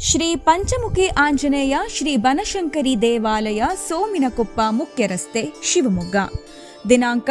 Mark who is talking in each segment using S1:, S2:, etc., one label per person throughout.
S1: ಶ್ರೀ ಪಂಚಮುಖಿ ಆಂಜನೇಯ ಶ್ರೀ ಬನಶಂಕರಿ ದೇವಾಲಯ ಸೋಮಿನಕೊಪ್ಪ ಮುಖ್ಯ ರಸ್ತೆ ಶಿವಮೊಗ್ಗ. ದಿನಾಂಕ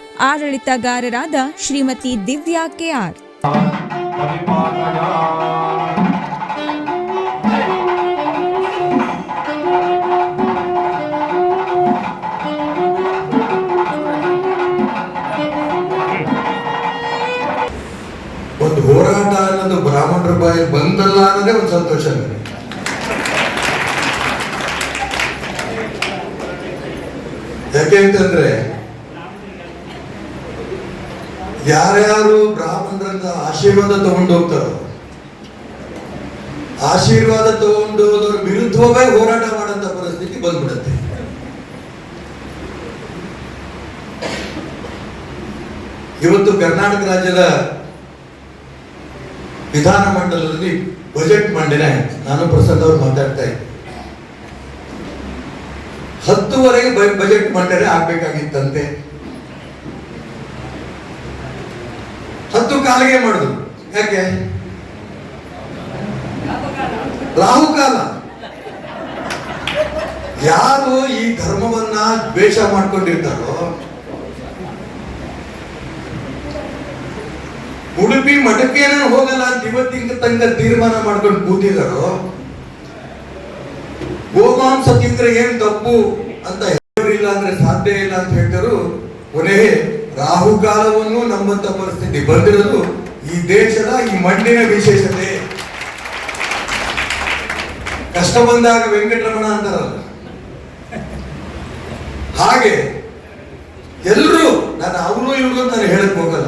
S1: ಆಡಳಿತಗಾರರಾದ ಶ್ರೀಮತಿ ದಿವ್ಯಾ ಕೆಆರ್.
S2: ಒಂದು ಹೋರಾಟ ಅನ್ನೋದು ಬ್ರಾಹ್ಮಣರ ಬಾಯಿ ಬಂದಲ್ಲ ಅನ್ನೋದೇ ಒಂದು ಸಂತೋಷ ನನಗೆ. ಯಾಕೆ ಅಂತಂದ್ರೆ ಯಾರ್ಯಾರು ಬ್ರಾಹ್ಮಣರಿಂದ ಆಶೀರ್ವಾದ ತಗೊಂಡು ಹೋಗ್ತಾರೋ, ಆಶೀರ್ವಾದ ತಗೊಂಡು ಹೋದವ್ರ ವಿರುದ್ಧವೇ ಹೋರಾಟ ಮಾಡಂತ ಪರಿಸ್ಥಿತಿ ಬಂದ್ಬಿಡುತ್ತೆ. ಇವತ್ತು ಕರ್ನಾಟಕ ರಾಜ್ಯದ ವಿಧಾನ ಮಂಡಲದಲ್ಲಿ ಬಜೆಟ್ ಮಂಡನೆ ಆಯ್ತು. ನಾನು ಪ್ರಸಾದ್ ಅವರು ಮಾತಾಡ್ತಾ ಇದ್ದೆ. ಹತ್ತುವರೆಗೆ ಬಜೆಟ್ ಮಂಡನೆ ಆಗ್ಬೇಕಾಗಿತ್ತಂತೆ. ಕಾಲಿಗೆ ಮಾಡುದು. ಯಾಕೆ? ರಾಹುಕಾಲ. ಯಾರು ಈ ಧರ್ಮವನ್ನ ದ್ವೇಷ ಮಾಡ್ಕೊಂಡಿರ್ತಾರೋ, ಉಡುಪಿ ಮಠಕ್ಕೆ ನಾನು ಹೋಗಲ್ಲ ಅಂತ ಇವತ್ತಿನ ತನಕ ತೀರ್ಮಾನ ಮಾಡ್ಕೊಂಡು ಕೂತಿದಾರೋ, ಗೋಮಾಂಸ ತಿಂದ್ರೆ ಏನ್ ತಪ್ಪು ಅಂತ ಹೇಳಿಲ್ಲ ಅಂದ್ರೆ ಸಾಧ್ಯ ಇಲ್ಲ ಅಂತ ಹೇಳ್ತಾರೋ, ಕೊನೆಗೆ ರಾಹುಕಾಲವನ್ನು ನಮ್ಮಂತ ಪರಿಸ್ಥಿತಿ ಬಂದಿರೋದು ಈ ದೇಶದ ಈ ಮಣ್ಣಿನ ವಿಶೇಷತೆ. ಕಷ್ಟ ಬಂದಾಗ ವೆಂಕಟರಮಣ ಅಂತಾರಲ್ಲ. ಹಾಗೆ ಎಲ್ಲರೂ ನಾನು ಅವರು ಇವರು ನಾನು ಹೇಳಕ್ ಹೋಗಲ್ಲ.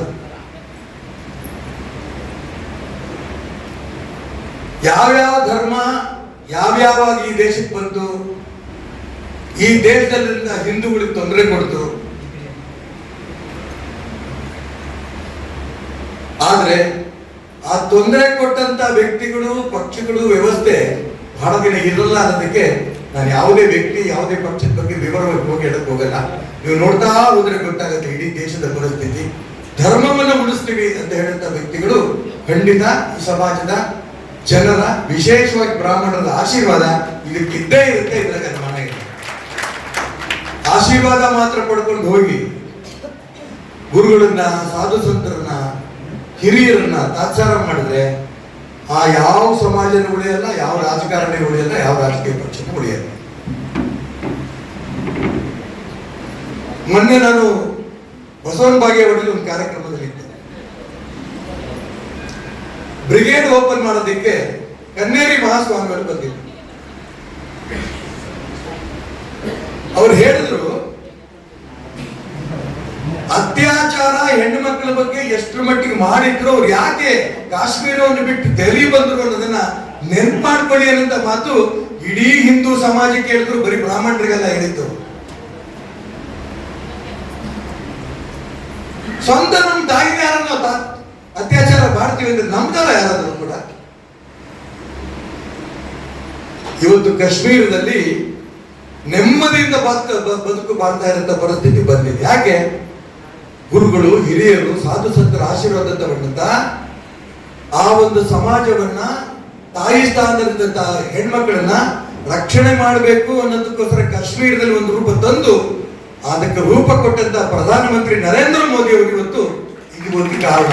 S2: ಯಾವ್ಯಾವ ಧರ್ಮ, ಯಾವ್ಯಾವಾಗ ಈ ದೇಶಕ್ಕೆ ಬಂತು, ಈ ದೇಶದಲ್ಲಿ ಹಿಂದೂಗಳಿಗೆ ತೊಂದರೆ ಕೊಡ್ತು ಆದ್ರೆ ಆ ತೊಂದರೆ ಕೊಟ್ಟಂತ ವ್ಯಕ್ತಿಗಳು, ಪಕ್ಷಗಳು ವ್ಯವಸ್ಥೆ ಬಹಳ ದಿನ ಇರಲ್ಲ ಅನ್ನೋದಕ್ಕೆ ನಾನು ಯಾವುದೇ ವ್ಯಕ್ತಿ, ಯಾವುದೇ ಪಕ್ಷದ ಬಗ್ಗೆ ವಿವರವಾಗಿ ಹೋಗಿ ಹೇಳಕ್ ಹೋಗಲ್ಲ. ನೀವು ನೋಡ್ತಾ ಹೋದ್ರೆ ಗೊತ್ತಾಗುತ್ತೆ ಇಡೀ ದೇಶದ ಪರಿಸ್ಥಿತಿ. ಧರ್ಮವನ್ನು ಉಳಿಸ್ತೀವಿ ಅಂತ ಹೇಳಂತ ವ್ಯಕ್ತಿಗಳು ಖಂಡಿತ ಸಮಾಜದ ಜನರ ವಿಶೇಷವಾಗಿ ಬ್ರಾಹ್ಮಣರ ಆಶೀರ್ವಾದ ಇದಕ್ಕಿದ್ದೇ ಇರುತ್ತೆ ಇದ್ರಾಗ ಅನುಮಾನ ಆಶೀರ್ವಾದ ಮಾತ್ರ ಪಡ್ಕೊಂಡು ಹೋಗಿ ಗುರುಗಳನ್ನ, ಸಾಧು ಸಂತರನ್ನ ಹಿರಿಯರನ್ನ ತಾತ್ಸಾರ ಮಾಡಿದ್ರೆ ಆ ಯಾವ ಸಮಾಜನ ಉಳಿಯಲ್ಲ, ಯಾವ ರಾಜಕಾರಣಿ ಉಳಿಯಲ್ಲ, ಯಾವ ರಾಜಕೀಯ ಪಕ್ಷನೂ ಉಳಿಯಲ್ಲ. ಮೊನ್ನೆ ನಾನು ಬಸವನ ಹೊಡೆದು ಒಂದು ಕಾರ್ಯಕ್ರಮದಲ್ಲಿ ಇದ್ದೆ. ಬ್ರಿಗೇಡ್ ಓಪನ್ ಮಾಡೋದಕ್ಕೆ ಕನ್ನೇರಿ ಮಹಾಸ್ವಾಮಿಗಳು ಬಂದಿದ್ದರು ಅವ್ರು ಹೇಳಿದ್ರು ಬಗ್ಗೆ ಎಷ್ಟರ ಮಟ್ಟಿಗೆ ಮಾಡಿದ್ರು ಅವ್ರು ಯಾಕೆ ಕಾಶ್ಮೀರವನ್ನು ಬಿಟ್ಟು ದೆಹಲಿ ಬಂದ್ರು ಅನ್ನೋದನ್ನ ನೆನ್ಪು ಮಾಡ್ಕೊಳ್ಳಿ ಮಾತು ಇಡೀ ಹಿಂದೂ ಸಮಾಜಕ್ಕೆ ಹೇಳಿದ್ರು, ಬರೀ ಬ್ರಾಹ್ಮಣರಿಗೆಲ್ಲ ಹೇಳಿದ್ದು. ಸ್ವಂತ ನಮ್ ತಾಯಿನ ಯಾರನ್ನ ಅತ್ಯಾಚಾರ ಮಾಡ್ತೀವಿ ಅಂದ್ರೆ ನಮ್ದಲ್ಲ ಯಾರಾದ್ರೂ ಕೂಡ. ಇವತ್ತು ಕಾಶ್ಮೀರದಲ್ಲಿ ನೆಮ್ಮದಿಯಿಂದ ಬದುಕ ಬ- ಬದುಕು ಮಾಡ್ತಾ ಇರೋಂಥ ಪರಿಸ್ಥಿತಿ ಬಂದಿದೆ. ಯಾಕೆ? ಗುರುಗಳು ಹಿರಿಯರು ಸಾಧು ಸಂತರ ಆಶೀರ್ವಾದ ತಗೊಂಡಂತ ಆ ಒಂದು ಸಮಾಜವನ್ನ ತಾಯಿ ಸ್ಥಾನದಲ್ಲಿದ್ದಂತ ಹೆಣ್ಮಕ್ಳನ್ನ ರಕ್ಷಣೆ ಮಾಡಬೇಕು ಅನ್ನೋದಕ್ಕೋಸ್ಕರ ಕಾಶ್ಮೀರದಲ್ಲಿ ಒಂದು ರೂಪ ತಂದು ಅದಕ್ಕೆ ರೂಪ ಕೊಟ್ಟಂತ ಪ್ರಧಾನಮಂತ್ರಿ ನರೇಂದ್ರ ಮೋದಿ ಅವರು ಇವತ್ತು ಇದು ಒಂದು ಕಾರಣ.